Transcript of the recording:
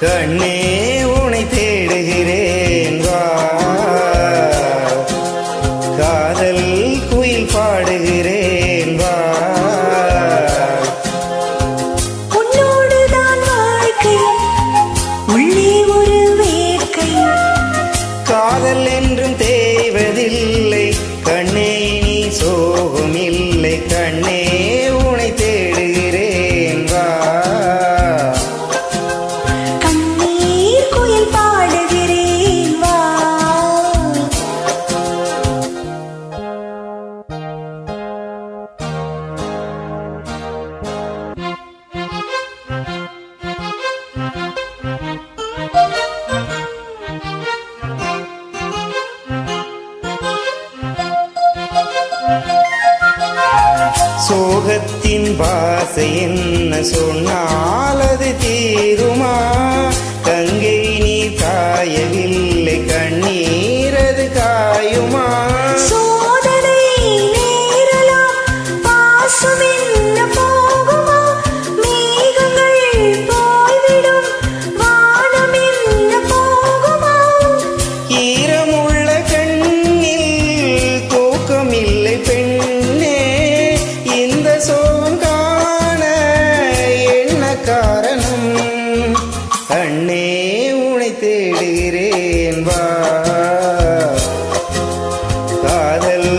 கண்ணே உனை தேடுகிறேன் வா. காதல் குயில் பாடுகிறேன் வா. உன்னோடுதான் வாழ்க்கை உள்ளே ஒரு வேட்கை. காதல் என்றும் தேய்வதில்லை. கண்ணே மோகத்தின் பாசை என்ன சொன்னால் அது தீரும். தேடுகிறேன் வா. காதல்